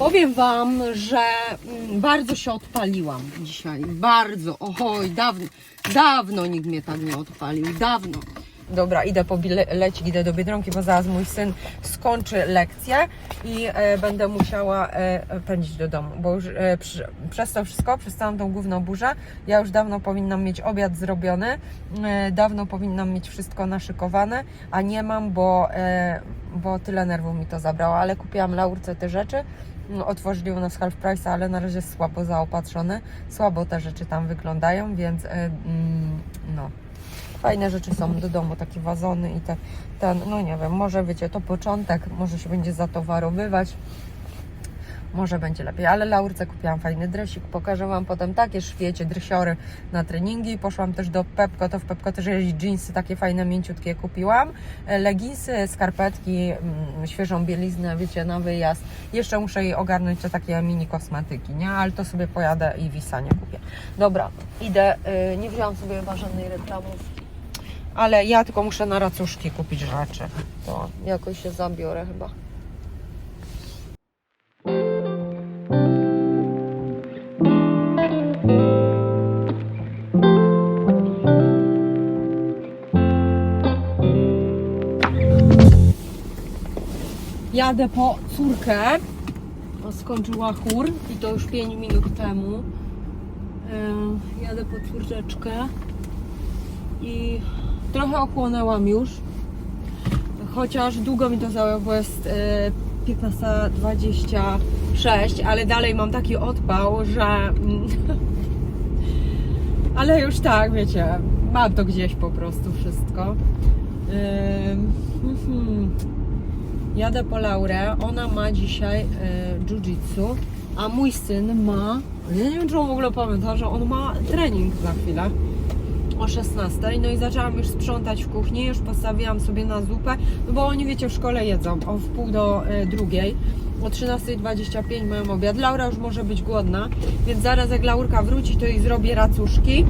Powiem Wam, że mm, bardzo się odpaliłam dzisiaj. Bardzo. Oj, dawno, dawno nikt mnie tak nie odpalił. Dawno. Dobra, idę po bilecik, idę do Biedronki, bo zaraz mój syn skończy lekcję i e, będę musiała e, pędzić do domu, bo już e, przy, przez to wszystko, przez całą tą główną burzę, ja już dawno powinnam mieć obiad zrobiony, e, dawno powinnam mieć wszystko naszykowane, a nie mam, bo, e, bo tyle nerwów mi to zabrało, ale kupiłam Laurce te rzeczy, otworzyli u nas half price, ale na razie słabo zaopatrzony, słabo te rzeczy tam wyglądają, więc e, mm, no. Fajne rzeczy są do domu, takie wazony i te, ten, no nie wiem, może wiecie, to początek, może się będzie zatowarowywać, może będzie lepiej, ale Laurce kupiłam fajny dresik, pokażę Wam potem takie szwiecie, dresiory na treningi, poszłam też do Pepko, to w Pepko też jest jeansy takie fajne, mięciutkie kupiłam, E, leginsy, skarpetki, mm, świeżą bieliznę, wiecie, na wyjazd, jeszcze muszę jej ogarnąć te takie mini kosmetyki, nie, ale to sobie pojadę i Wisa nie kupię. Dobra, idę, y, nie wziąłam sobie chyba żadnej reklamówki, ale ja tylko muszę na racuszki kupić rzeczy, to jakoś się zabiorę chyba. Jadę po córkę. No, Skończyła chór i to już 5 minut temu. Yy, Jadę po córeczkę i trochę ochłonęłam już. Chociaż długo mi to zajęło, bo jest yy, 15.26, ale dalej mam taki odpał, że. mm, ale już tak, wiecie, mam to gdzieś po prostu wszystko. Yy. Jadę po Laurę, ona ma dzisiaj e, jiu-jitsu, a mój syn ma, ja nie wiem czy on w ogóle pamięta, że on ma trening za chwilę o 16. No i zaczęłam już sprzątać w kuchni, już postawiłam sobie na zupę, no bo oni wiecie w szkole jedzą o wpół do e, drugiej. O 13.25 mają obiad. Laura już może być głodna, więc zaraz jak Laurka wróci, to jej zrobię racuszki.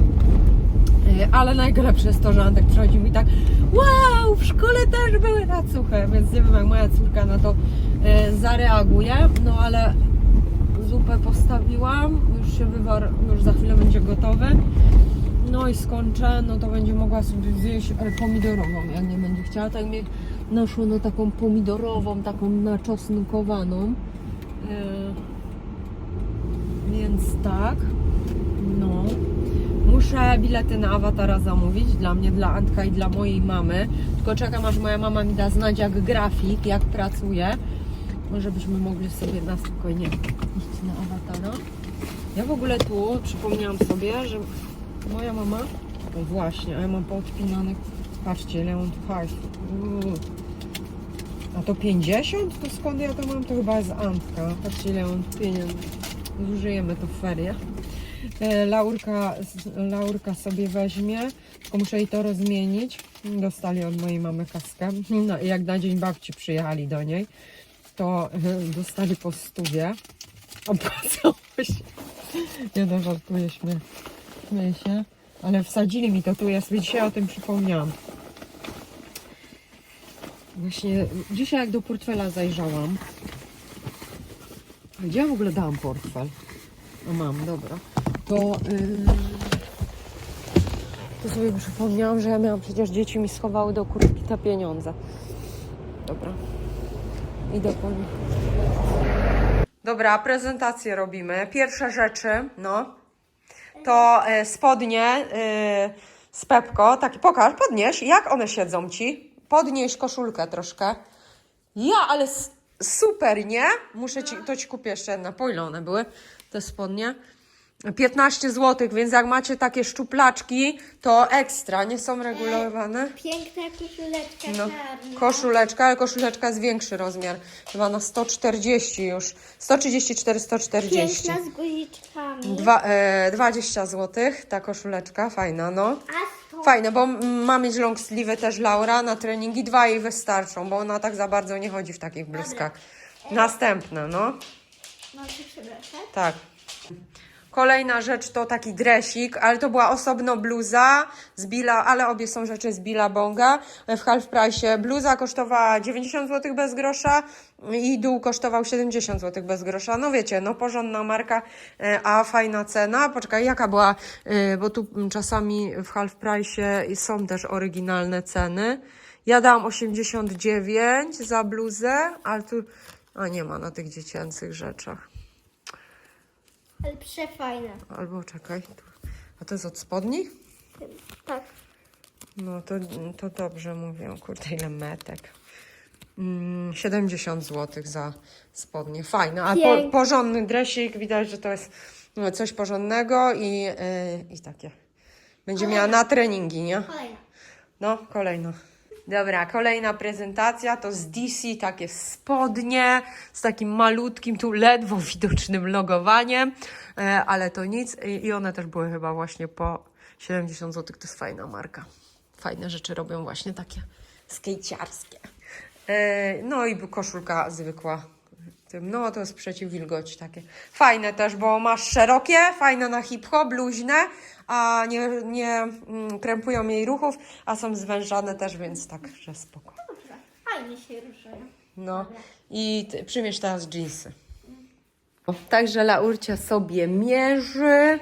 E, Ale najlepsze jest to, że Antek przychodzi mi tak wow, w szkole też były racuchy, więc nie wiem jak moja córka na to e, zareaguje, no ale zupę postawiłam, już się wywar, już za chwilę będzie gotowy. No i skończę, no to będzie mogła sobie zjeść e, pomidorową, jak nie będzie chciała. Tak mnie naszło na taką pomidorową, taką naczosnkowaną. E, więc tak, no. Muszę bilety na awatara zamówić dla mnie, dla Antka i dla mojej mamy. Tylko czekam, aż moja mama mi da znać, jak grafik, jak pracuje. Może byśmy mogli sobie na spokojnie iść na awatara. Ja w ogóle tu przypomniałam sobie, że moja mama. O właśnie, a ja mam poodpinanych. Patrzcie, ile. Uuu. A to 50? To skąd ja to mam? To chyba jest Antka. Patrzcie, ile pieniędzy. Zużyjemy to w ferie. E, Laurka, Laurka sobie weźmie, tylko muszę jej to rozmienić. Dostali od mojej mamy kaskę. No i jak na dzień babci przyjechali do niej, to e, dostali po stówie. Opłacało się. Nie no, żartuję, śmieję, się. Ale wsadzili mi to tu, ja sobie dzisiaj o tym przypomniałam. Właśnie dzisiaj jak do portfela zajrzałam. Gdzie ja w ogóle dałam portfel? No mam, dobra. To, sobie przypomniałam, że ja miałam przecież dzieci mi schowały do kurtki te pieniądze. Dobra. Idę po nich. Dobra, prezentację robimy. Pierwsze rzeczy, no, to e, spodnie e, z Pepko. Takie, pokaż, podnieś, jak one siedzą Ci. Podnieś koszulkę troszkę. Ja, ale super, nie? Muszę Ci, to Ci kupię jeszcze na po ile one były, te spodnie. 15 zł, więc jak macie takie szczuplaczki, to ekstra, nie są regulowane. Piękna koszuleczka No, czarna. koszuleczka, ale koszuleczka jest większy rozmiar. Chyba na 140 już. 134, 140. Piękna z guziczkami. Dwa, e, 20 zł ta koszuleczka, fajna, no. A to Fajne, bo ma mieć long sleeve też Laura na treningi. Dwa jej wystarczą, bo ona tak za bardzo nie chodzi w takich bluzkach. Następne, no. Może przepraszać? Tak. Kolejna rzecz to taki dresik, ale to była osobno bluza z Billa, ale obie są rzeczy z Billabonga. W half price bluza kosztowała 90 zł bez grosza i dół kosztował 70 zł bez grosza. No wiecie, no porządna marka, e, a fajna cena. Poczekaj, jaka była, e, bo tu czasami w half price są też oryginalne ceny. Ja dałam 89 za bluzę, ale tu, a nie ma na tych dziecięcych rzeczach. Ale przefajne. Albo czekaj, tu. a to jest od spodni? Tak. No to, to dobrze mówię, kurde ile metek. Mm, 70 zł za spodnie, fajne, a po, Pięknie. porządny dresik, widać, że to jest no, coś porządnego i, yy, i takie. Będzie miała na treningi, nie? Kolejna. No, kolejna. Dobra, kolejna prezentacja to z DC takie spodnie z takim malutkim, tu ledwo widocznym logowaniem, e, ale to nic I, one też były chyba właśnie po 70 zł, to jest fajna marka. Fajne rzeczy robią właśnie takie skejciarskie. E, no i koszulka zwykła. No to jest przeciw wilgoci takie. Fajne też, bo masz szerokie, fajne na hip-hop, luźne, a nie, nie mm, krępują jej ruchów, a są zwężane też, więc tak, że spoko. Dobrze. Fajnie się ruszają. No i ty, przymierz teraz dżinsy. Także Laurcia sobie mierzy.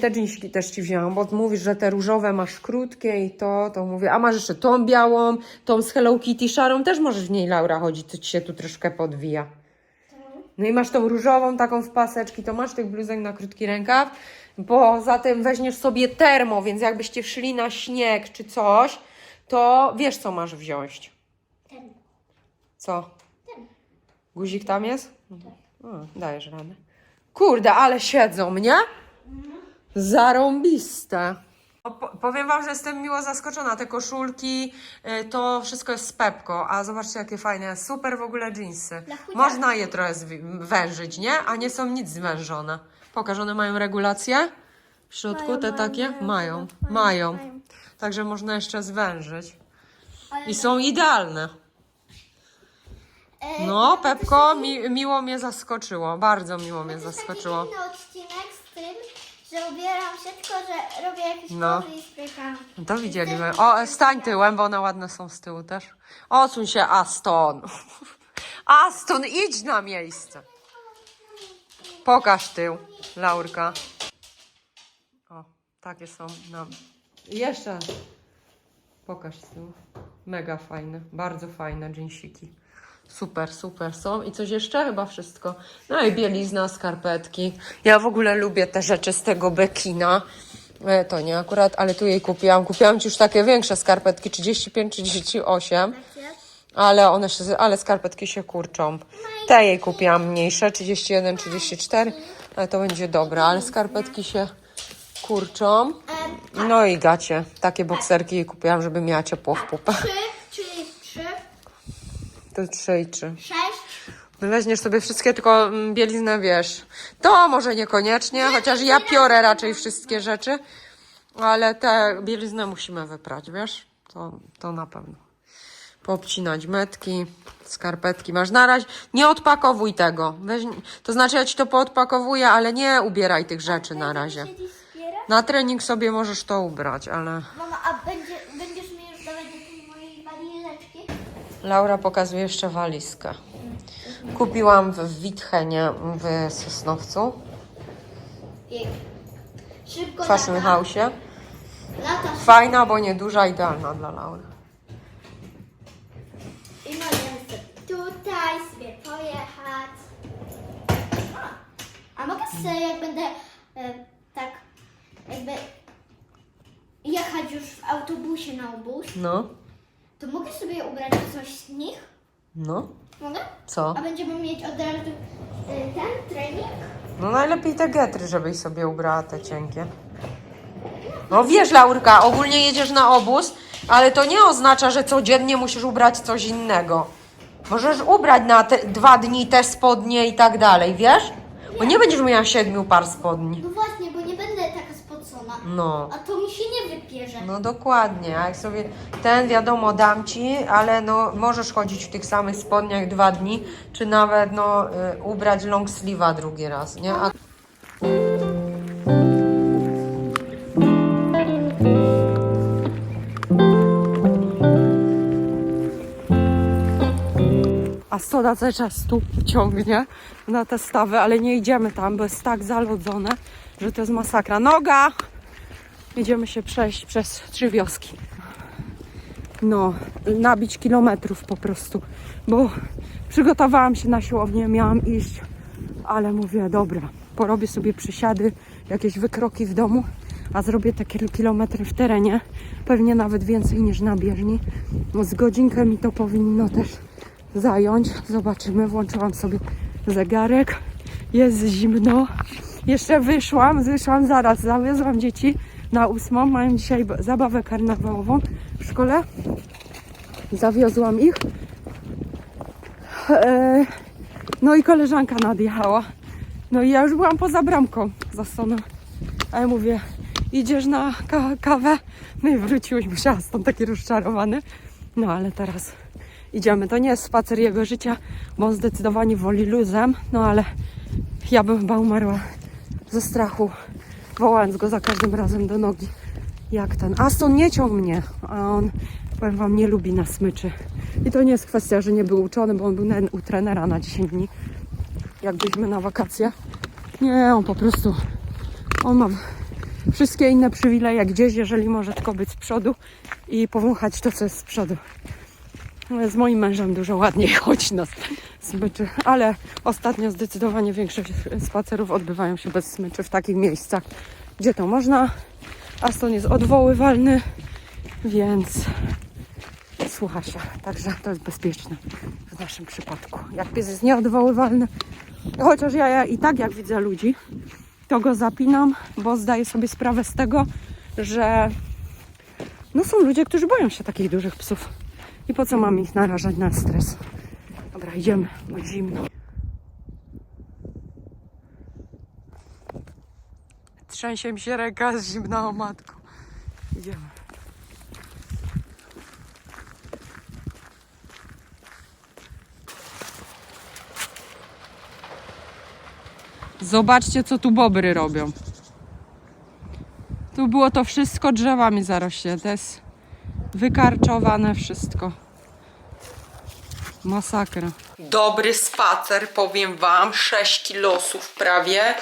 Te dżinsiki też ci wzięłam, bo mówisz, że te różowe masz krótkie i to, to mówię, a masz jeszcze tą białą, tą z Hello Kitty szarą, też możesz w niej Laura chodzić, to ci się tu troszkę podwija. No i masz tą różową taką w paseczki, to masz tych bluzek na krótki rękaw, bo zatem weźmiesz sobie termo, więc jakbyście szli na śnieg czy coś, to wiesz co masz wziąć. Ten. Co? Ten. Guzik tam jest? O, dajesz radę. Kurde, ale siedzą, mnie? Zarąbiste. O, po, powiem wam, że jestem miło zaskoczona. Te koszulki, y, to wszystko jest z Pepko, a zobaczcie jakie fajne. Super w ogóle jeansy. Można je trochę zwi- wężyć, nie? A nie są nic zwężone. Pokaż, one mają regulację? W środku Mają, te mają, takie? mają, Mają, mają, mają. mają. Także można jeszcze zwężyć. Ale I są idealne. E, No, Pepko, mi, miło mnie zaskoczyło. Bardzo miło mnie To zaskoczyło. jest taki inny odcinek z tym, że ubieram się, tylko że robię jakieś No. no. i. No To widzieliśmy. O, stań tyłem, bo one ładne są z tyłu też. Odsuń się, Aston. Aston, idź na miejsce. Pokaż tył, Laurka. O, takie są nam. Jeszcze. Pokaż z tyłu. Mega fajne, bardzo fajne dżinsiki. Super, super są. I coś jeszcze? Chyba wszystko. No i bielizna, skarpetki. Ja w ogóle lubię te rzeczy z tego bekina. E, To nie akurat, ale tu jej kupiłam. Kupiłam ci już takie większe skarpetki, 35, 38. Ale one się, ale skarpetki się kurczą. Te jej kupiłam mniejsze, 31, 34. Ale to będzie dobre, ale skarpetki się kurczą. No i gacie. Takie bokserki jej kupiłam, żeby miała ciepło w pupę. Trzy, czyli trzy, To 3 i 3. sześć. Weźmiesz sobie wszystkie, tylko mm, bieliznę wiesz. To może niekoniecznie, chociaż ja piorę raczej wszystkie rzeczy, ale te bieliznę musimy wyprać, wiesz? To, to na pewno. Poobcinać metki, skarpetki masz na razie. Nie odpakowuj tego. Weź, to znaczy ja ci to poodpakowuję, ale nie ubieraj tych rzeczy na razie. Na trening sobie możesz to ubrać, ale Mama, a będzie, będziesz mi już dawać do tej mojej walizeczki? Laura pokazuje jeszcze walizkę. Kupiłam w Witchenie w Sosnowcu. Szybko w Fashion. House. Fajna, bo nie duża, idealna dla Laury. I możemy sobie tutaj sobie pojechać. A, mogę sobie, jak będę e, tak jakby jechać już w autobusie na obóz, No, to mogę sobie ubrać coś z nich? no, Mogę? co? A będziemy mieć od razu e, ten trening? No najlepiej te getry, żebyś sobie ubrała te cienkie. No wiesz, Laurka, ogólnie jedziesz na obóz, ale to nie oznacza, że codziennie musisz ubrać coś innego. Możesz ubrać na te dwa dni te spodnie i tak dalej, wiesz? Bo nie będziesz miała siedmiu par spodni. No właśnie, bo nie będę taka spocona. No. A to mi się nie wypierze. No dokładnie, a jak sobie ten wiadomo dam ci, ale no możesz chodzić w tych samych spodniach dwa dni, czy nawet no y, ubrać long sleeve'a drugi raz, nie? A a Stoda cały czas tu ciągnie na te stawy, ale nie idziemy tam, bo jest tak zalodzone, że to jest masakra. Noga! Idziemy się przejść przez trzy wioski. No, nabić kilometrów po prostu, bo przygotowałam się na siłownię, miałam iść, ale mówię, dobra, porobię sobie przysiady, jakieś wykroki w domu, a zrobię te kil- kilometry w terenie, pewnie nawet więcej niż na bieżni. No, Z godzinkę mi to powinno też zająć. Zobaczymy, włączyłam sobie zegarek, jest zimno. Jeszcze wyszłam, wyszłam zaraz, zawiozłam dzieci na ósmą, mają dzisiaj zabawę karnawałową w szkole. Zawiozłam ich. E, No i koleżanka nadjechała. No i ja już byłam poza bramką za stoną. A ja mówię, idziesz na ka- kawę? No i wróciłeś, musiała stąd taki rozczarowany. No ale teraz idziemy. To nie jest spacer jego życia, bo on zdecydowanie woli luzem. No ale ja bym chyba umarła ze strachu, wołając go za każdym razem do nogi. Jak ten. Aston nie ciął mnie, a on, powiem wam, nie lubi na smyczy. I to nie jest kwestia, że nie był uczony, bo on był u trenera na 10 dni, jak byliśmy na wakacje. Nie, on po prostu, on ma wszystkie inne przywileje gdzieś, jeżeli może tylko być z przodu i powąchać to, co jest z przodu. Z moim mężem dużo ładniej chodzi na smyczy, ale ostatnio zdecydowanie większość spacerów odbywają się bez smyczy w takich miejscach, gdzie to można. Aston jest odwoływalny, więc słucha się, także to jest bezpieczne w naszym przypadku. Jak pies jest nieodwoływalny, chociaż ja, ja i tak jak widzę ludzi, to go zapinam, bo zdaję sobie sprawę z tego, że no są ludzie, którzy boją się takich dużych psów. I po co mam ich narażać na stres? Dobra, idziemy, bo zimno. Trzęsie mi się ręka z zimna o matku. Idziemy. Zobaczcie, co tu bobry robią. Tu było to wszystko drzewami zarośnie. To jest wykarczowane wszystko. Masakra. Dobry spacer, powiem Wam. 6 kilosów prawie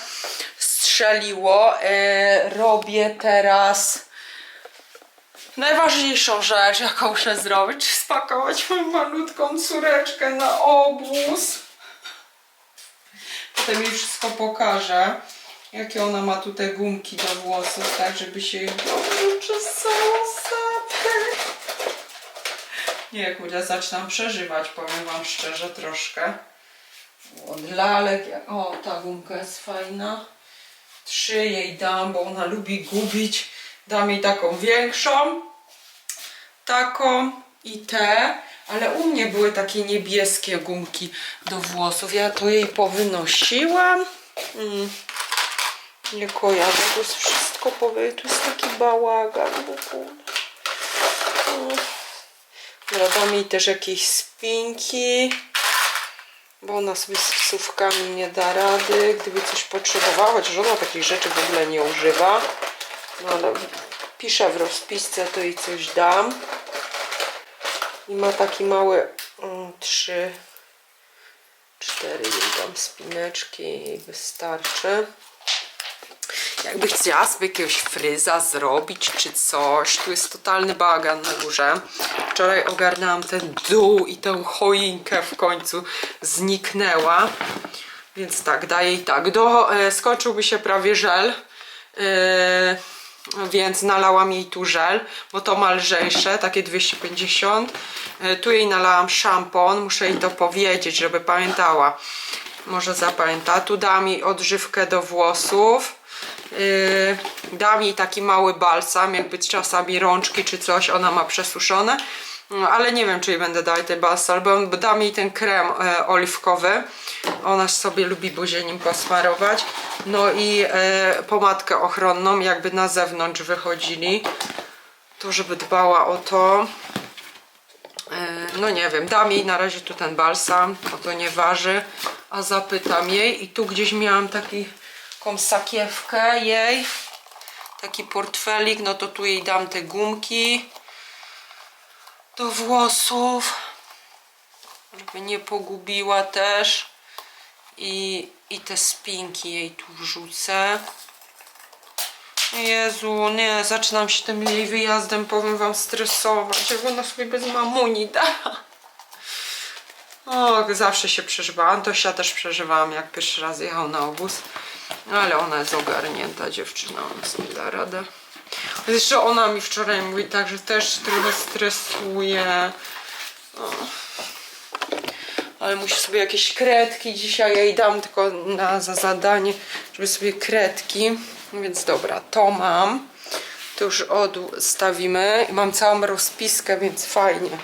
strzeliło. E, robię teraz najważniejszą rzecz, jaką muszę zrobić, spakować moją malutką córeczkę na obóz. Potem jej wszystko pokażę, jakie ona ma tutaj gumki do włosów, tak żeby się dobrze czesało zapach. Nie, kurde, zaczynam przeżywać, powiem wam szczerze, troszkę. Od lalek, o, ta gumka jest fajna. Trzy jej dam, bo ona lubi gubić. Dam jej taką większą, taką i te, ale u mnie były takie niebieskie gumki do włosów. Ja to jej powynosiłam. Mm. Nie kojarzę, to jest wszystko powie, tu jest taki bałagan w ogóle. Jej też jakieś spinki, bo ona sobie z psówkami nie da rady, gdyby coś potrzebowała, chociaż ona takich rzeczy w ogóle nie używa. No ale piszę w rozpisce, to jej coś dam. I ma taki mały, mm, trzy, cztery jej dam spineczki, wystarczy. Jakby chciała sobie jakiegoś fryza zrobić czy coś. Tu jest totalny bagan na górze. Wczoraj ogarnęłam ten dół i tę choinkę w końcu zniknęła. Więc tak, daję i tak. Do, e, skończyłby się prawie żel. E, więc nalałam jej tu żel, bo to ma lżejsze, takie 250. E, tu jej nalałam szampon, muszę jej to powiedzieć, żeby pamiętała. Może zapamięta. Tu dam jej odżywkę do włosów. Yy, dam jej taki mały balsam, jakby czasami rączki czy coś ona ma przesuszone. No, ale nie wiem, czy jej będę dać ten balsam, bo dam jej ten krem e, oliwkowy. Ona sobie lubi buzię nim posmarować. No i e, pomadkę ochronną, jakby na zewnątrz wychodzili. To, żeby dbała o to. E, No nie wiem, dam jej na razie tu ten balsam, bo to nie waży, a zapytam jej i tu gdzieś miałam taki, taką sakiewkę jej, taki portfelik, no to tu jej dam te gumki do włosów. żeby nie pogubiła też. I, i te spinki jej tu wrzucę. Jezu, nie, zaczynam się tym jej wyjazdem, powiem wam, stresować, jak ona sobie bez mamuni da. O, zawsze się przeżywa. Antosia też przeżywałam, jak pierwszy raz jechał na obóz. Ale ona jest ogarnięta dziewczyna, ona sobie da radę. Jeszcze ona mi wczoraj mówi tak, że też trochę stresuje. Ale musi sobie jakieś kredki dzisiaj. Ja jej dam tylko na, za zadanie, żeby sobie kredki. Więc dobra, to mam. To już odstawimy. Mam całą rozpiskę, więc fajnie.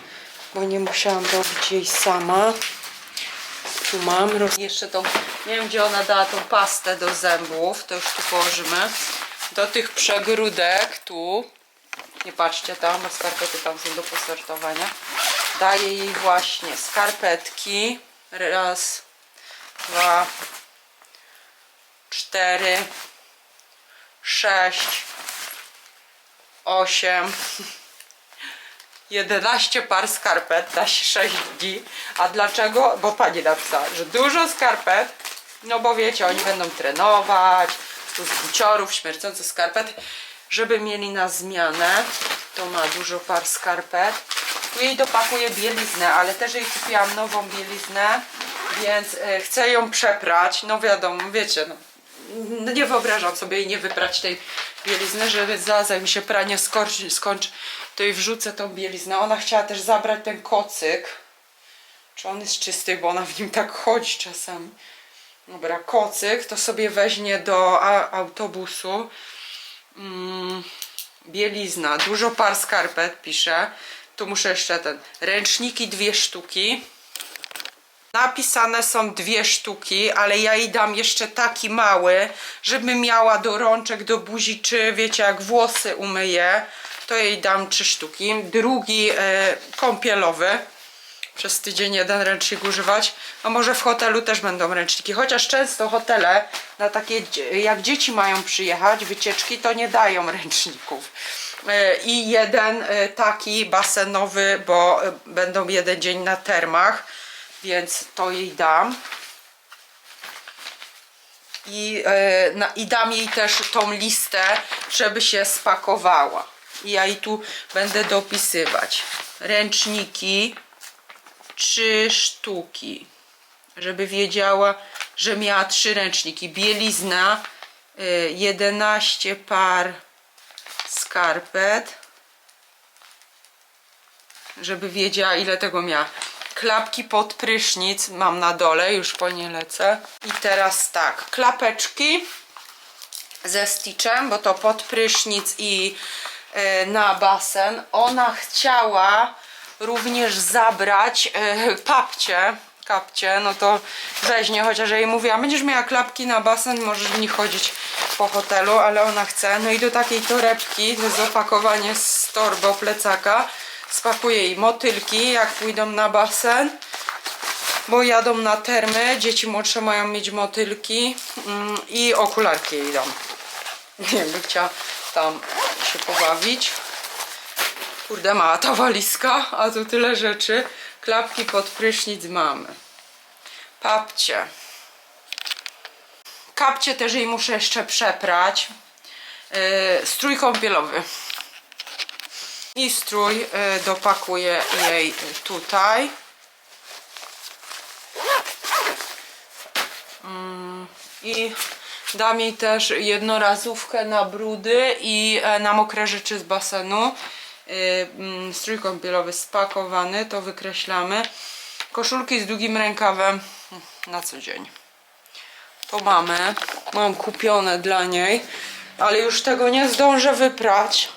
Bo nie musiałam robić jej sama. Tu mam. Jeszcze tą, nie wiem gdzie ona dała tą pastę do zębów. To już tu położymy. Do tych przegródek tu. Nie patrzcie tam, bo skarpety tam są do posortowania. Daję jej właśnie skarpetki. Raz, dwa, cztery, sześć, osiem, 11 par skarpet na 6 dni. A dlaczego? Bo pani napisała, że dużo skarpet, no bo wiecie, oni będą trenować, tu z buciorów, śmierdzące skarpet, żeby mieli na zmianę. To ma dużo par skarpet. Tu jej dopakuję bieliznę, ale też jej kupiłam nową bieliznę, więc e, chcę ją przeprać. No wiadomo, wiecie, no, nie wyobrażam sobie jej nie wyprać tej bielizny, żeby zanim się pranie skończy, skończy, to jej wrzucę tą bieliznę. Ona chciała też zabrać ten kocyk. Czy on jest czysty, bo ona w nim tak chodzi czasami. Dobra, kocyk to sobie weźmie do autobusu. Mm, bielizna, dużo par skarpet pisze. Tu muszę jeszcze ten. Ręczniki dwie sztuki. Napisane są dwie sztuki, ale ja jej dam jeszcze taki mały, żeby miała do rączek, do buzi, czy wiecie, jak włosy umyje, to jej dam trzy sztuki. Drugi e, kąpielowy, przez tydzień jeden ręcznik używać, a może w hotelu też będą ręczniki, chociaż często hotele na takie, jak dzieci mają przyjechać, wycieczki, to nie dają ręczników. E, I jeden e, taki basenowy, bo e, będą jeden dzień na termach, więc to jej dam. I, I dam jej też tą listę, żeby się spakowała. I ja jej tu będę dopisywać. Ręczniki, trzy sztuki, żeby wiedziała, że miała trzy ręczniki. Bielizna, y, 11 par skarpet, żeby wiedziała ile tego miała. Klapki pod prysznic mam na dole, już po nie lecę. I teraz tak, klapeczki ze Stitchem, bo to pod prysznic i e, na basen. Ona chciała również zabrać e, papcie, kapcie, no to weźmie, chociaż jej mówiłam, będziesz miała klapki na basen, możesz w nich chodzić po hotelu, ale ona chce. No i do takiej torebki, to jest opakowanie z torbo plecaka, spakuję jej motylki, jak pójdą na basen bo jadą na termy, dzieci młodsze mają mieć motylki mm, i okularki jej dam. Jakby chciała tam się pobawić. Kurde, mała ta walizka, a tu tyle rzeczy. Klapki pod prysznic mamy. Papcie. Kapcie też jej muszę jeszcze przeprać. Yy, strój kąpielowy. I strój yy, dopakuję jej tutaj. I dam jej też jednorazówkę na brudy i e, na mokre rzeczy z basenu. Y, mm, Strój kąpielowy spakowany, to wykreślamy. Koszulki z długim rękawem na co dzień. To mamy. Mam kupione dla niej, ale już tego nie zdążę wyprać.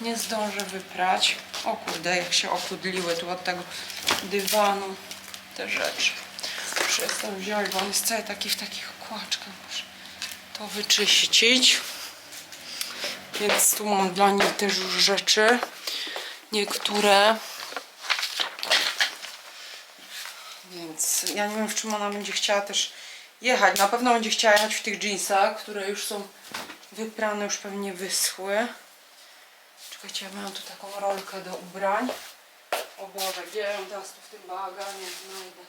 Nie zdążę wyprać. O kurde, jak się ochudliły tu od tego dywanu te rzeczy. Muszę to wziąć, bo on jest cały taki w takich kłaczkach. Muszę to wyczyścić. Więc tu mam dla niej też już rzeczy. Niektóre. Więc ja nie wiem, w czym ona będzie chciała też jechać. Na pewno będzie chciała jechać w tych jeansach, które już są wyprane, już pewnie wyschły. Czekajcie, ja mam tu taką rolkę do ubrań. O Boże, gdzie ją teraz tu w tym bałaganie znajdę?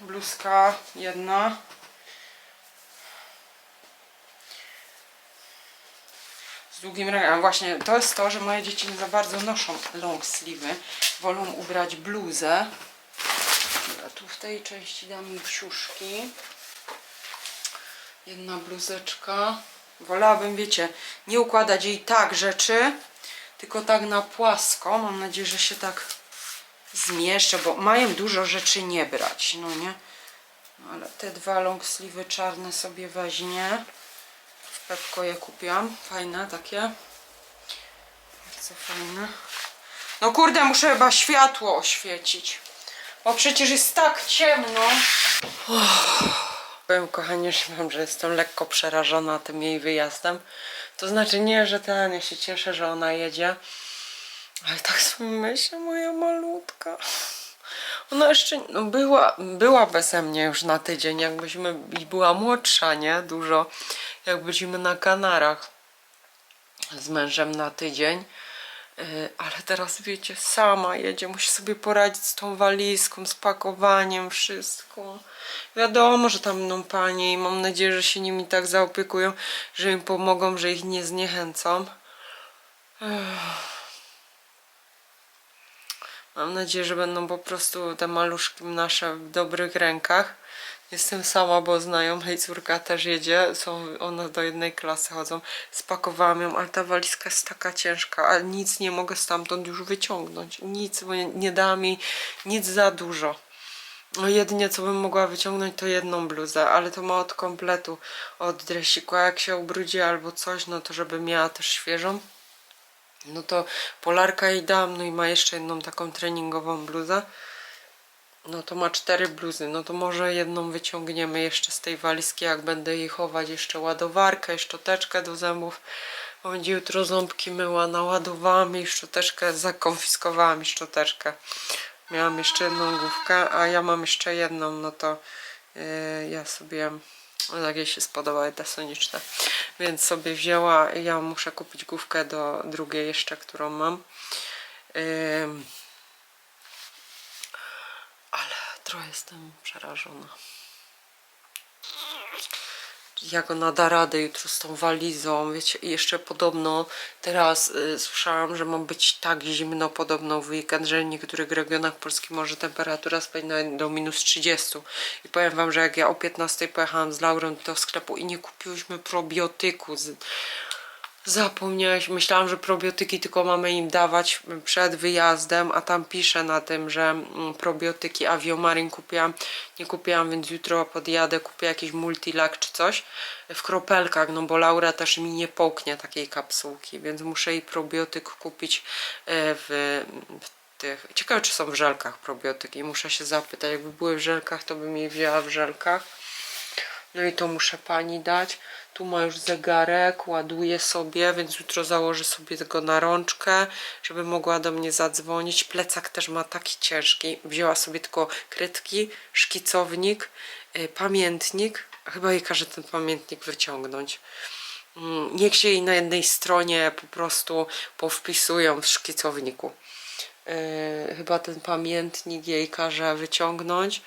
Bluzka jedna. Długim rękawem. Właśnie to jest to, że moje dzieci nie za bardzo noszą long sleeve'y. Wolą ubrać bluzę. Tu w tej części dam mi siuszki. Jedna bluzeczka. Wolałabym, wiecie, nie układać jej tak rzeczy, tylko tak na płasko. Mam nadzieję, że się tak zmieszczę, bo mają dużo rzeczy nie brać, no nie? Ale te dwa long sleeve'y czarne sobie weźmie. W Pepko je kupiłam. Fajne takie. Bardzo fajne. No kurde, muszę chyba światło oświecić. Bo przecież jest tak ciemno. Powiem kochanie, że wiem, że jestem lekko przerażona tym jej wyjazdem. To znaczy nie, że ten, ja się cieszę, że ona jedzie. Ale tak sobie myślę, moja malutka. Ona jeszcze no była, była beze mnie już na tydzień, jakbyśmy i była młodsza, nie? Dużo, jak byliśmy na Kanarach z mężem na tydzień. Yy, Ale teraz wiecie, sama jedzie, musi sobie poradzić z tą walizką, z pakowaniem, wszystko. Wiadomo, że tam będą panie i mam nadzieję, że się nimi tak zaopiekują, że im pomogą, że ich nie zniechęcą. Mam nadzieję, że będą po prostu te maluszki nasze w dobrych rękach. Jestem sama, bo znajoma i córka też jedzie. Są one do jednej klasy chodzą. Spakowałam ją, ale ta walizka jest taka ciężka, a nic nie mogę stamtąd już wyciągnąć. Nic, bo nie, nie dałam jej nic za dużo. No jedynie co bym mogła wyciągnąć to jedną bluzę, ale to ma od kompletu, od dresiku, a jak się ubrudzi albo coś, no to żeby miała też świeżą. No to Polarka jej dam, no i ma jeszcze jedną taką treningową bluzę. No to ma cztery bluzy, no to może jedną wyciągniemy jeszcze z tej walizki, jak będę jej chować, jeszcze ładowarkę, szczoteczkę do zębów. Będzie jutro ząbki myła, naładowałam jej szczoteczkę, zakonfiskowałam mi szczoteczkę. Miałam jeszcze jedną główkę, a ja mam jeszcze jedną, no to yy, ja sobie, no tak jej się spodobały te soniczne, więc sobie wzięła, ja muszę kupić główkę do drugiej jeszcze, którą mam. Ym, trochę jestem przerażona. Jak ona da radę jutro z tą walizą, wiecie, jeszcze podobno teraz y, słyszałam, że ma być tak zimno podobno w weekend, że w niektórych regionach Polski może temperatura spadnie nawet do minus 30. I powiem wam, że jak ja o 15 pojechałam z Laurą do sklepu i nie kupiłyśmy probiotyku z, Zapomniałeś, myślałam, że probiotyki tylko mamy im dawać przed wyjazdem, a tam pisze na tym, że mm, probiotyki Aviomarin kupiłam. Nie kupiłam, więc jutro podjadę, kupię jakiś multilak czy coś w kropelkach, no bo Laura też mi nie połknie takiej kapsułki, więc muszę jej probiotyk kupić e, w, w tych. Ciekawe, czy są w żelkach probiotyki. Muszę się zapytać, jakby były w żelkach, to bym je wzięła w żelkach. No i to muszę pani dać. Tu ma już zegarek, ładuje sobie, więc jutro założę sobie tego na rączkę, żeby mogła do mnie zadzwonić. Plecak też ma taki ciężki. Wzięła sobie tylko kredki, szkicownik, y, pamiętnik. Chyba jej każe ten pamiętnik wyciągnąć. Mm, Niech się jej na jednej stronie po prostu powpisują w szkicowniku. Yy, chyba ten pamiętnik jej każe wyciągnąć.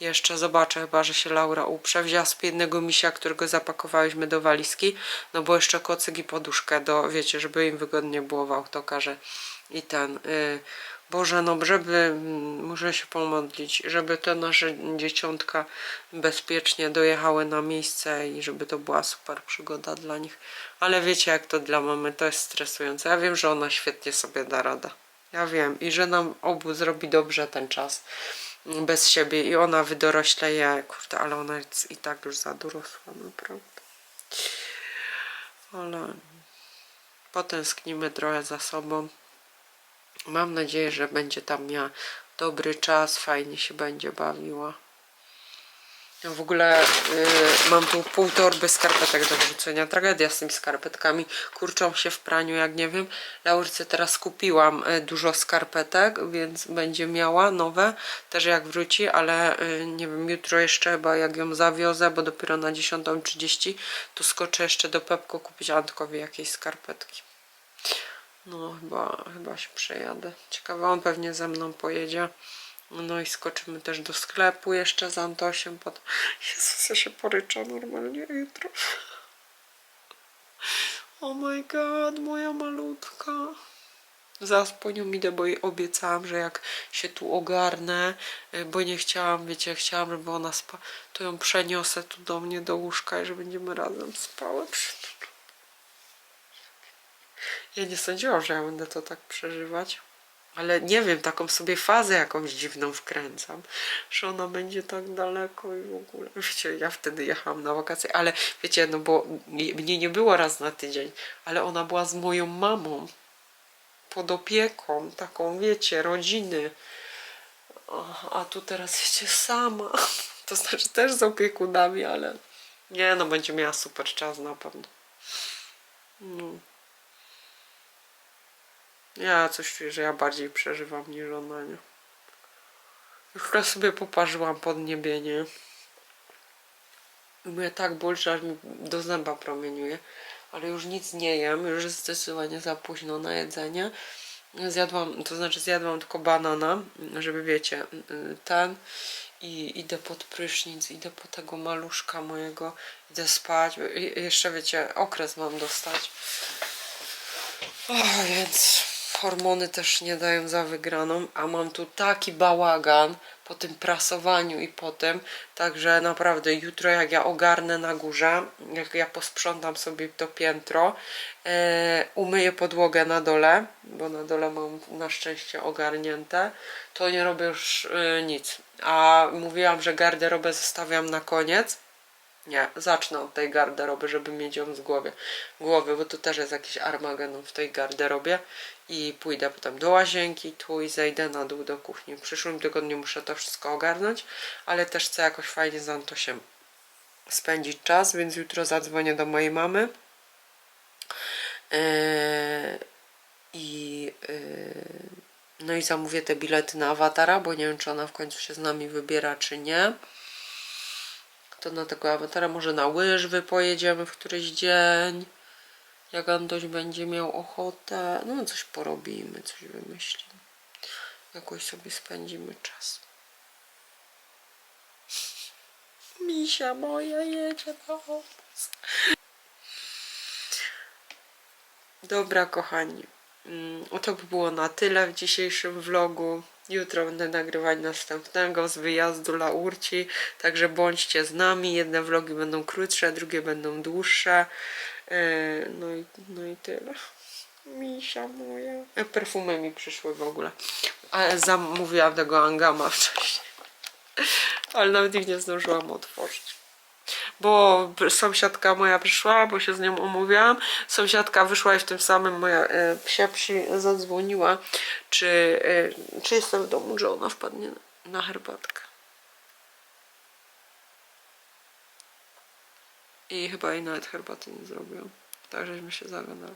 Jeszcze zobaczę chyba, że się Laura uprze. Wzięła sobie misia, którego zapakowałyśmy do walizki. No bo jeszcze kocyk i poduszkę do, wiecie, żeby im wygodnie było w autokarze. I ten, yy, Boże, no żeby, mm, muszę się pomodlić, żeby te nasze dzieciątka bezpiecznie dojechały na miejsce i żeby to była super przygoda dla nich. Ale wiecie, jak to dla mamy, to jest stresujące. Ja wiem, że ona świetnie sobie da radę. Ja wiem. I że nam obu zrobi dobrze ten czas bez siebie i ona wydorośleje, kurde, ale ona jest i tak już za dorosła, naprawdę. Ale potęsknimy trochę za sobą. Mam nadzieję, że będzie tam miała dobry czas, fajnie się będzie bawiła. W ogóle y, mam tu pół torby skarpetek do wrzucenia. Tragedia z tymi skarpetkami. Kurczą się w praniu, jak nie wiem. Laurce teraz kupiłam y, dużo skarpetek, więc będzie miała nowe. Też jak wróci, ale y, nie wiem, jutro jeszcze chyba jak ją zawiozę, bo dopiero na 10.30 to skoczę jeszcze do Pepko kupić Antkowi jakieś skarpetki. No chyba, chyba się przejadę. Ciekawe, on pewnie ze mną pojedzie. No i skoczymy też do sklepu jeszcze z Antosiem. Pod... Jezus, ja się poryczę normalnie jutro. Oh my god, moja malutka. Zaraz po nią idę, bo jej obiecałam, że jak się tu ogarnę, y, bo nie chciałam, wiecie, chciałam, żeby ona spała, to ją przeniosę tu do mnie do łóżka i że będziemy razem spały. Ja nie sądziłam, że ja będę to tak przeżywać. Ale nie wiem, taką sobie fazę jakąś dziwną wkręcam, że ona będzie tak daleko i w ogóle. Wiecie, ja wtedy jechałam na wakacje, ale wiecie, no bo nie- mnie nie było raz na tydzień, ale ona była z moją mamą pod opieką, taką wiecie, rodziny. A tu teraz wiecie, sama. To znaczy też z opiekunami, ale nie, no będzie miała super czas na pewno. No. Ja coś czuję, że ja bardziej przeżywam niż ona, nie? Już raz sobie poparzyłam podniebienie. I mnie tak ból, że aż mi do zęba promieniuje. Ale już nic nie jem, już jest zdecydowanie za późno na jedzenie. Zjadłam, to znaczy zjadłam tylko banana, żeby wiecie, ten. I idę pod prysznic, idę po tego maluszka mojego, idę spać. Jeszcze wiecie, okres mam dostać. O, więc hormony też nie dają za wygraną, a mam tu taki bałagan po tym prasowaniu i po tym, także naprawdę jutro jak ja ogarnę na górze, jak ja posprzątam sobie to piętro, e, umyję podłogę na dole, bo na dole mam na szczęście ogarnięte, to nie robię już e, nic. A mówiłam, że garderobę zostawiam na koniec, nie, zacznę od tej garderoby, żeby mieć ją z głowy, głowy, bo tu też jest jakiś armagedon w tej garderobie i pójdę potem do łazienki tu i zejdę na dół do kuchni. W przyszłym tygodniu muszę to wszystko ogarnąć, ale też chcę jakoś fajnie z Antosiem spędzić czas, więc jutro zadzwonię do mojej mamy Eee, i yy, no i zamówię te bilety na awatara, bo nie wiem czy ona w końcu się z nami wybiera czy nie to na tego awatara może na łyżwy pojedziemy w któryś dzień. Jak Antoś będzie miał ochotę. No coś porobimy, coś wymyślimy. Jakoś sobie spędzimy czas. Misia moja jedzie na obóz. Dobra, kochani. Mm, To by było na tyle w dzisiejszym vlogu. Jutro będę nagrywać następnego z wyjazdu Laurci, także bądźcie z nami. Jedne vlogi będą krótsze, drugie będą dłuższe. E, No i, no i tyle. Misia moja. E, Perfumy mi przyszły w ogóle. Ale zamówiłam tego Angama wcześniej. Ale nawet ich nie zdążyłam otworzyć bo sąsiadka moja przyszła, bo się z nią umówiłam. Sąsiadka wyszła i w tym samym moja e, psia psi zadzwoniła, czy, e, czy jestem w domu, że ona wpadnie na, na herbatkę. I chyba jej nawet herbaty nie zrobiłam. Tak, żeśmy się zagadali.